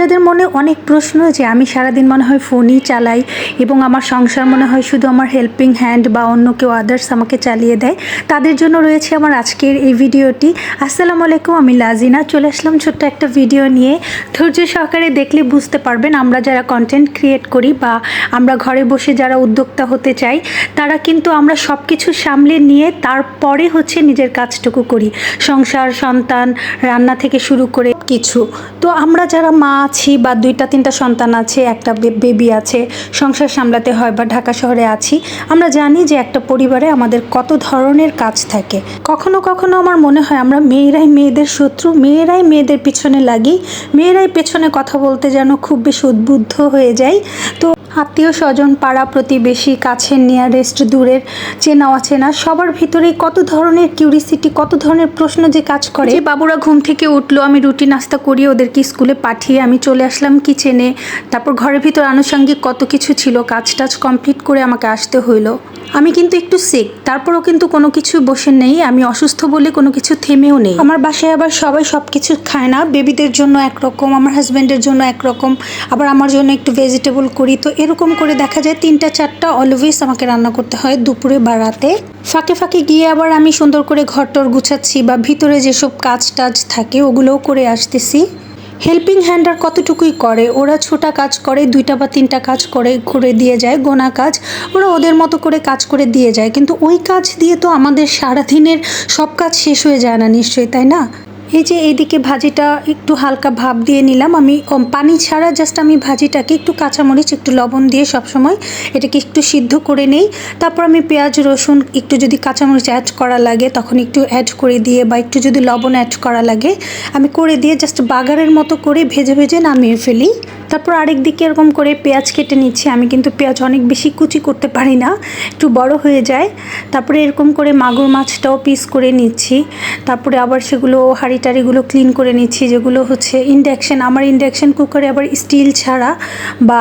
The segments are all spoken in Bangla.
যাদের মনে অনেক প্রশ্ন যে আমি সারাদিন মনে হয় ফোনই চালাই এবং আমার সংসার মনে হয় শুধু আমার হেল্পিং হ্যান্ড বা অন্য কেউ আদার্স আমাকে চালিয়ে দেয়। তাদের জন্য রয়েছে আমার আজকের এই ভিডিওটি। আসসালামু আলাইকুম, আমি লাজিনা। চলে আসলাম ছোট্ট একটা ভিডিও নিয়ে। ধৈর্য সহকারে দেখলে বুঝতে পারবেন আমরা যারা কন্টেন্ট ক্রিয়েট করি বা আমরা ঘরে বসে যারা উদ্যোক্তা হতে চাই, তারা কিন্তু আমরা সব কিছু সামলে নিয়ে তারপরে হচ্ছে নিজের কাজটুকু করি। সংসার, সন্তান, রান্না থেকে শুরু করে কিছু। তো আমরা যারা মা আছি বা দুইটা, তিনটা সন্তান আছে, একটা বেবি আছে, সংসার সামলাতে হয় বা ঢাকা শহরে আছি, আমরা জানি যে একটা পরিবারে আমাদের কত ধরনের কাজ থাকে। কখনো কখনো আমার মনে হয় আমরা মেয়েরাই মেয়েদের শত্রু, মেয়েরাই মেয়েদের পিছনে লাগি, মেয়েরাই পেছনে কথা বলতে যেন খুব বেশি উদ্বুদ্ধ হয়ে যায় তো আত্মীয় স্বজন পাড়া প্রতিবেশী কাছের নিয়ারেস্ট দূরের চেনা অচেনা সবার ভিতরে কত ধরনের কিউরিসিটি কত ধরনের প্রশ্ন যে কাজ করে। যে বাবুরা ঘুম থেকে উঠল আমি রুটি নাস্তা করিয়ে ওদেরকে স্কুলে পাঠিয়ে আমি চলে আসলাম কিচেনে তারপর ঘরের ভিতর আনুষঙ্গিক কত কিছু ছিল কাজ টাজ কমপ্লিট করে আমাকে আসতে হইল। আমি কিন্তু একটু সিক তারপরও কিন্তু কোনো কিছু বসে নেই আমি অসুস্থ বলে কোনো কিছু থেমেও নেই। আমার বাসায় আবার সবাই সব কিছু খায় না বেবিদের জন্য একরকম আমার হাজব্যান্ডের জন্য একরকম আবার আমার জন্য একটু ভেজিটেবল করি তো এরকম করে দেখা যায় তিনটা, চারটা অলওয়েজ আমাকে রান্না করতে হয় দুপুরে বা রাতে। ফাঁকে ফাঁকে গিয়ে আবার আমি সুন্দর করে ঘরটর গুছাচ্ছি বা ভিতরে যেসব কাজ টাজ থাকে ওগুলোও করে আসতেছি। হেল্পিং হ্যান্ড আর কতটুকুই করে? ওরা ছোটা কাজ করে, দুইটা বা তিনটা কাজ করে করে দিয়ে যায়, গোনা কাজ। ওরা ওদের মতো করে কাজ করে দিয়ে যায়। কিন্তু ওই কাজ দিয়ে তো আমাদের সারাদিনের সব কাজ শেষ হয়ে যায় না নিশ্চয়ই, তাই না? এই যে এইদিকে ভাজিটা একটু হালকা ভাব দিয়ে নিলাম, আমি পানি ছাড়া জাস্ট আমি ভাজিটাকে একটু কাঁচামরিচ, একটু লবণ দিয়ে সবসময় এটাকে একটু সিদ্ধ করে নেই। তারপর আমি পেঁয়াজ, রসুন একটু যদি কাঁচামরিচ অ্যাড করা লাগে, তখন একটু অ্যাড করে দিয়ে বা একটু যদি লবণ অ্যাড করা লাগে, আমি করে দিয়ে জাস্ট বাগারের মতো করে ভেজে ভেজে নামিয়ে ফেলি। তারপর আরেক দিকে এরকম করে পেঁয়াজ কেটে নিচ্ছি। আমি কিন্তু পেঁয়াজ অনেক বেশি কুচি করতে পারি না, একটু বড় হয়ে যায়। তারপরে এরকম করে মাগুর মাছটাও পিস করে নিচ্ছি। তারপরে আবার সেগুলো হাঁড়ি টাড়িগুলো ক্লিন করে নিচ্ছি, যেগুলো হচ্ছে ইন্ডাকশান আমার ইন্ডাকশান কুকারে আবার স্টিল ছাড়া বা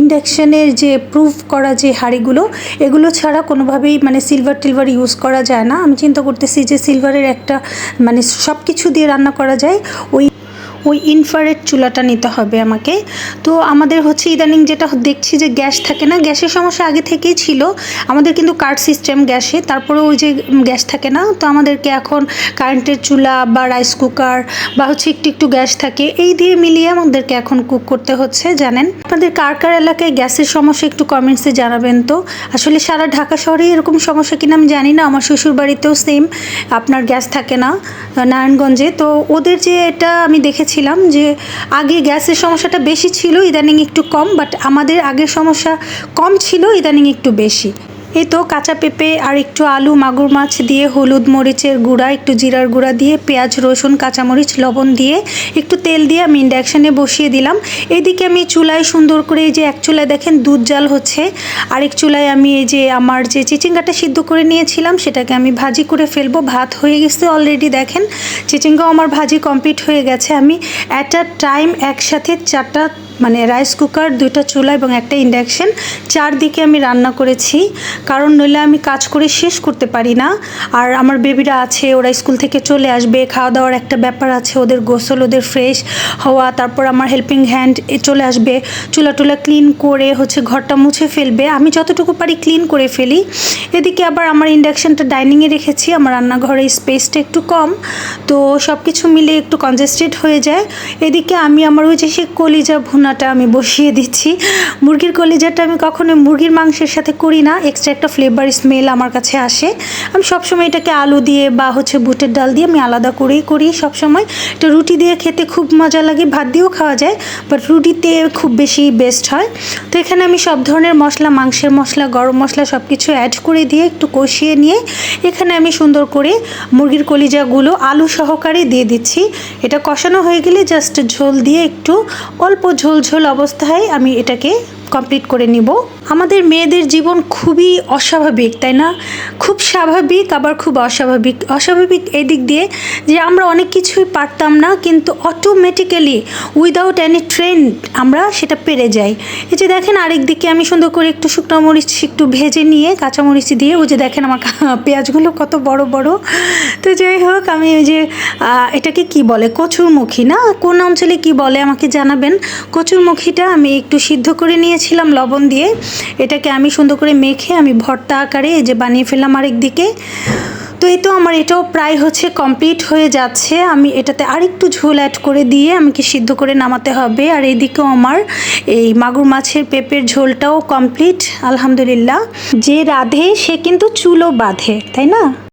ইন্ডাকশানের যে প্রুফ করা যে হাঁড়িগুলো, এগুলো ছাড়া কোনোভাবেই মানে সিলভার টিলভার ইউজ করা যায় না। আমি চিন্তা করতেছি যে সিলভারের একটা মানে সব কিছু দিয়ে রান্না করা যায়, ওই ওই ইনফ্রারেড চুলাটা নিতে হবে আমাকে। তো আমাদের হচ্ছে ইদানিং যেটা দেখছি যে গ্যাস থাকে না, গ্যাসের সমস্যা আগে থেকেই ছিল। আমাদের কিন্তু কার্ড সিস্টেম গ্যাসে তারপরে ওই যে গ্যাস থাকে না, তো আমাদেরকে এখন কারেন্টের চুলা বা রাইস কুকার বা হচ্ছে একটু একটু গ্যাস থাকে, এই দিয়ে মিলিয়ে আমাদেরকে এখন কুক করতে হচ্ছে, জানেন? আপনাদের কার কার এলাকায় গ্যাসের সমস্যা একটু কমেন্টসে জানাবেন তো। আসলে সারা ঢাকা শহরে এরকম সমস্যা কিনা আমি জানি না, আমার শ্বশুর বাড়িতেও সেম আপনার গ্যাস থাকে না নারায়ণগঞ্জে। তো ওদের যে এটা আমি দেখেছিলাম যে আগে গ্যাসের সমস্যাটা বেশি ছিল, ইদানিং একটু কম বাট আমাদের আগের সমস্যা কম ছিল, ইদানিং একটু বেশি। এই তো কাঁচা পেঁপে আর একটু আলু, মাগুর মাছ দিয়ে হলুদ মরিচের গুঁড়া, একটু জিরার গুঁড়া দিয়ে পেঁয়াজ, রসুন, কাঁচামরিচ, লবণ দিয়ে একটু তেল দিয়ে আমি ইন্ডাকশানে বসিয়ে দিলাম। এদিকে আমি চুলায় সুন্দর করে এই যে এক চুলায় দেখেন দুধ জাল হচ্ছে। আরেক চুলায় আমি এই যে আমার যে চিচিঙ্গাটা সিদ্ধ করে নিয়েছিলাম, সেটাকে আমি ভাজি করে ফেলব। ভাত হয়ে গেছে অলরেডি দেখেন। চিচিঙ্গাও আমার ভাজি কমপ্লিট হয়ে গেছে। আমি অ্যাট আ টাইম একসাথে চারটা মানে রাইস কুকার দুইটা চুলা এবং একটা ইন্ডাকশান চারদিকে আমি রান্না করেছি, কারণ নইলে আমি কাজ করে শেষ করতে পারি না। আর আমার বেবিরা আছে, ওরা স্কুল থেকে চলে আসবে খাওয়া দাওয়ার একটা ব্যাপার আছে, ওদের গোসল, ওদের ফ্রেশ হওয়া, তারপর আমার হেল্পিং হ্যান্ড এ চলে আসবে। চুলা টুলা ক্লিন করে হচ্ছে ঘরটা মুছে ফেলবে। আমি যতটুকু পারি ক্লিন করে ফেলি। এদিকে আবার আমার ইন্ডাকশানটা ডাইনিংয়ে রেখেছি, আমার রান্নাঘরের স্পেসটা একটু কম। তো সব কিছু মিলে একটু কনজেস্টেড হয়ে যায়। এদিকে আমি আমার ওই যে সে কলিজা ভুনাটা আমি বসিয়ে দিচ্ছি। মুরগির কলিজাটা আমি কখনো মুরগির মাংসের সাথে করি না। এক্সট্রা একটা ফ্লেভার স্মেল আমার কাছে আসে। আমি সবসময় এটাকে আলু দিয়ে বা হচ্ছে বুটের ডাল দিয়ে আমি আলাদা করেই করি সবসময়। এটা রুটি দিয়ে খেতে খুব মজা লাগে, ভাত দিয়েও খাওয়া যায় বাট রুটিতে খুব বেশি বেস্ট হয়। তো এখানে আমি সব ধরনের মশলা, মাংসের মশলা, গরম মশলা সব কিছু অ্যাড করে দিয়ে একটু কষিয়ে নিয়ে এখানে আমি সুন্দর করে মুরগির কলিজাগুলো আলু সহকারে দিয়ে দিচ্ছি। এটা কষানো হয়ে গেলে জাস্ট ঝোল দিয়ে একটু অল্প ঝোল ঝোল অবস্থায় আমি এটাকে কমপ্লিট করে নিব। আমাদের মেয়েদের জীবন খুবই অস্বাভাবিক, তাই না? খুব স্বাভাবিক, আবার খুব অস্বাভাবিক। অস্বাভাবিক এদিক দিয়ে যে আমরা অনেক কিছুই পারতাম না, কিন্তু অটোমেটিক্যালি উইদাউট এনি ট্রেন আমরা সেটা পেরে যাই। এই যে দেখেন আরেক দিকে আমি সুন্দর করে একটু শুকনো মরিচ একটু ভেজে নিয়ে কাঁচামরিচ দিয়ে, ওই যে দেখেন আমার পেঁয়াজগুলো কত বড় বড়। তো যাই হোক, আমি ওই যে এটাকে কি বলে? কচুরমুখী, না? কোন অঞ্চলে কি বলে আমাকে জানাবেন? কচুরমুখীটা আমি একটু সিদ্ধ করে নিয়েছিলাম লবণ দিয়ে। এটাকে আমি সুন্দর করে মেখে আমি ভর্তা আকারে যে বানিয়ে ফেললাম আরেক দিকে। তো এই তো আমার এটাও প্রায় হচ্ছে কমপ্লিট হয়ে যাচ্ছে। আমি এটাতে আরেকটু ঝোল অ্যাড করে দিয়ে আমাকে সিদ্ধ করে নামাতে হবে। আর এইদিকেও আমার এই মাগুর মাছের পেঁপের ঝোলটাও কমপ্লিট, আলহামদুলিল্লাহ। যে রাধে সে কিন্তু চুলও বাঁধে, তাই না?